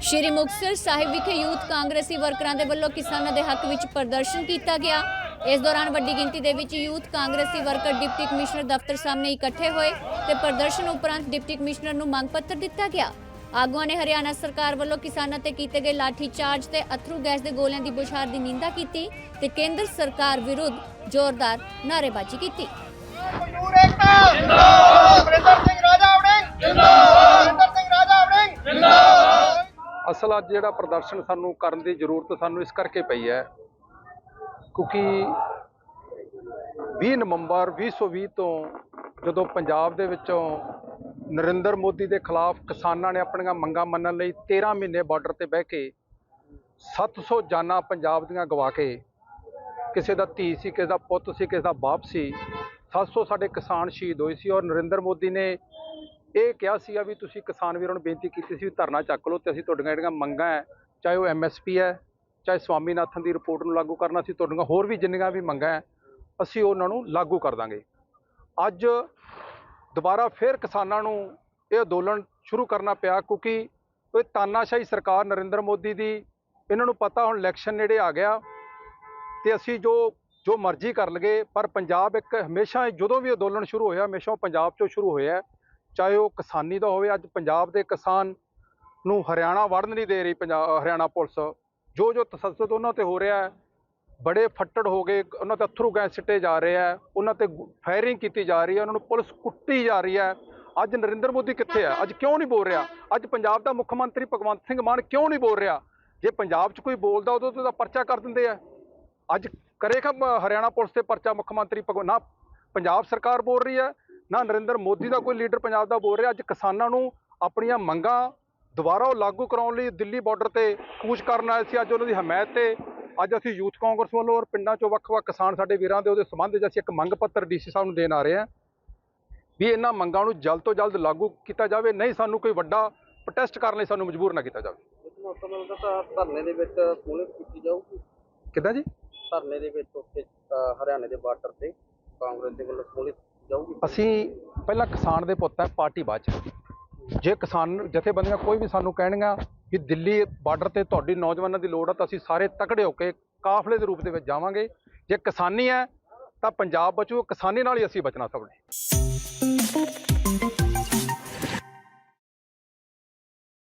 ਸ਼੍ਰੀ ਮੁਕਤਸਰ ਸਾਹਿਬ ਵਿਖੇ ਯੂਥ ਕਾਂਗਰਸੀ ਵਰਕਰਾਂ ਦੇ ਵੱਲੋਂ ਕਿਸਾਨਾਂ ਦੇ ਹੱਕ ਵਿੱਚ ਪ੍ਰਦਰਸ਼ਨ ਕੀਤਾ ਗਿਆ। ਇਸ ਦੌਰਾਨ ਵੱਡੀ ਗਿਣਤੀ ਦੇ ਵਿੱਚ ਯੂਥ ਕਾਂਗਰਸੀ ਵਰਕਰ ਡਿਪਟੀ ਕਮਿਸ਼ਨਰ ਦਫ਼ਤਰ ਸਾਹਮਣੇ ਇਕੱਠੇ ਹੋਏ ਤੇ ਪ੍ਰਦਰਸ਼ਨ ਉਪਰੰਤ ਡਿਪਟੀ ਕਮਿਸ਼ਨਰ ਨੂੰ ਮੰਗ ਪੱਤਰ ਦਿੱਤਾ ਗਿਆ। ਆਗੂਆਂ ਨੇ ਹਰਿਆਣਾ ਸਰਕਾਰ ਵੱਲੋਂ ਕਿਸਾਨਾਂ ਤੇ ਕੀਤੇ ਗਏ ਲਾਠੀ ਚਾਰਜ ਤੇ ਅਥਰੂ ਗੈਸ ਦੇ ਗੋਲਿਆਂ ਦੀ ਬੁਛਾਰ ਦੀ ਨਿੰਦਾ ਕੀਤੀ ਤੇ ਕੇਂਦਰ ਸਰਕਾਰ ਵਿਰੁੱਧ ਜ਼ੋਰਦਾਰ ਨਾਅਰੇਬਾਜ਼ੀ ਕੀਤੀ। ਅਸਲ ਅੱਜ ਜਿਹੜਾ ਪ੍ਰਦਰਸ਼ਨ ਸਾਨੂੰ ਕਰਨ ਦੀ ਜ਼ਰੂਰਤ ਸਾਨੂੰ ਇਸ ਕਰਕੇ ਪਈ ਹੈ, ਕਿਉਂਕਿ 20 ਨਵੰਬਰ 2020 ਤੋਂ ਜਦੋਂ ਪੰਜਾਬ ਦੇ ਵਿੱਚੋਂ ਨਰਿੰਦਰ ਮੋਦੀ ਦੇ ਖਿਲਾਫ ਕਿਸਾਨਾਂ ਨੇ ਆਪਣੀਆਂ ਮੰਗਾਂ ਮੰਨਣ ਲਈ 13 ਮਹੀਨੇ ਬਾਰਡਰ ਤੇ ਬਹਿ ਕੇ 700 ਜਾਨਾਂ ਪੰਜਾਬ ਦੀਆਂ ਗਵਾ ਕੇ ਕਿਸੇ ਦਾ ਧੀ ਸੀ, ਕਿਸੇ ਦਾ ਪੁੱਤ ਸੀ, ਕਿਸੇ ਦਾ ਬਾਪ ਸੀ 700 ਸਾਡੇ ਕਿਸਾਨ ਸ਼ਹੀਦ ਹੋਏ ਸੀ ਔਰ ਨਰਿੰਦਰ ਮੋਦੀ ਨੇ ਇਹ ਕਿਹਾ ਸੀਗਾ ਵੀ ਤੁਸੀਂ ਕਿਸਾਨ ਵੀਰਾਂ ਨੂੰ ਬੇਨਤੀ ਕੀਤੀ ਸੀ ਵੀ ਧਰਨਾ ਚੱਕ ਲਓ ਤੇ ਅਸੀਂ ਤੁਹਾਡੀਆਂ ਜਿਹੜੀਆਂ ਮੰਗਾਂ ਹੈ, ਚਾਹੇ ਉਹ ਐਮਐਸਪੀ ਹੈ, ਚਾਹੇ ਸਵਾਮੀਨਾਥਨ ਦੀ ਰਿਪੋਰਟ ਨੂੰ ਲਾਗੂ ਕਰਨਾ ਸੀ, ਤੁਹਾਡੀਆਂ ਹੋਰ ਵੀ ਜਿੰਨੀਆਂ ਵੀ ਮੰਗਾਂ ਹੈ, ਅਸੀਂ ਉਹਨਾਂ ਨੂੰ ਲਾਗੂ ਕਰ ਦਾਂਗੇ। ਅੱਜ ਦੁਬਾਰਾ ਫਿਰ ਕਿਸਾਨਾਂ ਨੂੰ ਇਹ ਅੰਦੋਲਨ ਸ਼ੁਰੂ ਕਰਨਾ ਪਿਆ ਕਿਉਂਕਿ ਇਹ ਤਾਨਾਸ਼ਾਹੀ ਸਰਕਾਰ ਨਰਿੰਦਰ ਮੋਦੀ ਦੀ, ਇਹਨਾਂ ਨੂੰ ਪਤਾ ਹੁਣ ਇਲੈਕਸ਼ਨ ਨੇੜੇ ਆ ਗਿਆ ਤੇ ਅਸੀਂ ਜੋ ਜੋ ਮਰਜ਼ੀ ਕਰ ਲਗੇ ਪਰ ਪੰਜਾਬ ਇੱਕ ਹਮੇਸ਼ਾ ਜਦੋਂ ਵੀ ਅੰਦੋਲਨ ਸ਼ੁਰੂ ਹੋਇਆ, ਹਮੇਸ਼ਾ ਉਹ ਪੰਜਾਬ ਚੋਂ ਸ਼ੁਰੂ ਹੋਇਆ ਚਾਹੇ ਉਹ ਕਿਸਾਨੀ ਦਾ ਹੋਵੇ, ਅੱਜ ਪੰਜਾਬ ਦੇ ਕਿਸਾਨ ਨੂੰ ਹਰਿਆਣਾ ਵੜਨ ਨਹੀਂ ਦੇ ਰਹੀ ਪੰਜਾਬ ਹਰਿਆਣਾ ਪੁਲਿਸ। ਜੋ ਜੋ ਤਸੱਦਦ ਉਹਨਾਂ ਤੇ ਹੋ ਰਿਹਾ ਹੈ, ਬੜੇ ਫੱਟੜ ਹੋ ਗਏ, ਉਹਨਾਂ ਤੇ ਅਥਰੂ ਗੈਸ ਸਿੱਟੇ ਜਾ ਰਹੇ ਆ ਉਹਨਾਂ ਤੇ ਫਾਇਰਿੰਗ ਕੀਤੀ ਜਾ ਰਹੀ ਹੈ, ਉਹਨਾਂ ਨੂੰ ਪੁਲਿਸ ਕੁੱਟੀ ਜਾ ਰਹੀ ਹੈ। ਅੱਜ ਨਰਿੰਦਰ ਮੋਦੀ ਕਿੱਥੇ ਹੈ? ਅੱਜ ਕਿਉਂ ਨਹੀਂ ਬੋਲ ਰਿਹਾ? ਅੱਜ ਪੰਜਾਬ ਦਾ ਮੁੱਖ ਮੰਤਰੀ ਭਗਵੰਤ ਸਿੰਘ ਮਾਨ ਕਿਉਂ ਨਹੀਂ ਬੋਲ ਰਿਹਾ? ਜੇ ਪੰਜਾਬ 'ਚ ਕੋਈ ਬੋਲਦਾ, ਉਦੋਂ ਤਾਂ ਪਰਚਾ ਕਰ ਦਿੰਦੇ ਆ। ਅੱਜ ਕਰੇਗਾ ਮ- ਹਰਿਆਣਾ ਪੁਲਿਸ ਤੇ ਪਰਚਾ ਮੁੱਖ ਮੰਤਰੀ ਨਾ ਪੰਜਾਬ ਸਰਕਾਰ ਬੋਲ ਰਹੀ ਹੈ ਨਾ ਨਰਿੰਦਰ ਮੋਦੀ ਦਾ ਕੋਈ ਲੀਡਰ ਪੰਜਾਬ ਦਾ ਬੋਲ ਰਿਹਾ। ਅੱਜ ਕਿਸਾਨਾਂ ਨੂੰ ਆਪਣੀਆਂ ਮੰਗਾਂ ਦੁਬਾਰਾ ਉਹ ਲਾਗੂ ਕਰਾਉਣ ਲਈ ਦਿੱਲੀ ਬਾਰਡਰ ਤੇ ਕੂਚ ਕਰਨ ਆਏ ਸੀ। ਅੱਜ ਉਹਨਾਂ ਦੀ ਹਮਾਇਤ ਤੇ ਅੱਜ ਅਸੀਂ ਯੂਥ ਕਾਂਗਰਸ ਵੱਲੋਂ ਔਰ ਪਿੰਡਾਂ ਚੋਂ ਵੱਖ-ਵੱਖ ਕਿਸਾਨ ਸਾਡੇ ਵੀਰਾਂ ਦੇ ਉਹਦੇ ਸੰਬੰਧ ਵਿੱਚ ਅਸੀਂ ਇੱਕ ਮੰਗ ਪੱਤਰ ਡੀਸੀ ਸਾਹਿਬ ਨੂੰ ਦੇਣ ਆ ਰਹੇ ਹਾਂ ਵੀ ਇਹਨਾਂ ਮੰਗਾਂ ਨੂੰ ਜਲਦ ਤੋਂ ਜਲਦ ਲਾਗੂ ਕੀਤਾ ਜਾਵੇ ਨਹੀਂ ਸਾਨੂੰ ਕੋਈ ਵੱਡਾ ਪ੍ਰੋਟੈਸਟ ਕਰਨ ਲਈ ਸਾਨੂੰ ਮਜਬੂਰ ਨਾ ਕੀਤਾ ਜਾਵੇ। ਇਸ ਮੌਸਮ ਵਿੱਚ ਤਾਂ ਧਰਨੇ ਦੇ ਵਿੱਚ ਪੁਲਿਸ ਕੀਤੀ ਜਾਊਗੀ। ਕਿੱਦਾਂ ਜੀ? ਧਰਨੇ ਦੇ ਵਿੱਚ ਉੱਥੇ ਅ, ਹਰਿਆਣੇ ਦੇ ਬਾਰਡਰ ਤੇ ਕਾਂਗਰਸ ਦੇ ਵੱਲੋਂ ਪੁਲਿਸ ਜਾਊਗੀ। ਅਸੀਂ ਪਹਿਲਾਂ ਕਿਸਾਨ ਦੇ ਪੁੱਤ ਹੈ ਪਾਰਟੀ ਬਾਅਦ ਚ। ਜੇ ਕਿਸਾਨ ਜਥੇਬੰਦੀਆਂ ਕੋਈ ਵੀ ਸਾਨੂੰ ਕਹਿਣਗੀਆਂ ਕਿ ਦਿੱਲੀ ਬਾਰਡਰ ਤੇ ਤੁਹਾਡੀ ਨੌਜਵਾਨਾਂ ਦੀ ਲੋੜ ਆ ਤਾਂ ਅਸੀਂ ਸਾਰੇ ਤਕੜੇ ਹੋ ਕੇ ਕਾਫਲੇ ਦੇ ਰੂਪ ਦੇ ਵਿੱਚ ਜਾਵਾਂਗੇ। ਜੇ ਕਿਸਾਨੀ ਹੈ ਤਾਂ ਪੰਜਾਬ ਬਚੂ ਕਿਸਾਨੀ ਨਾਲ ਹੀ ਅਸੀਂ ਬਚਣਾ ਸਭ ਨੇ।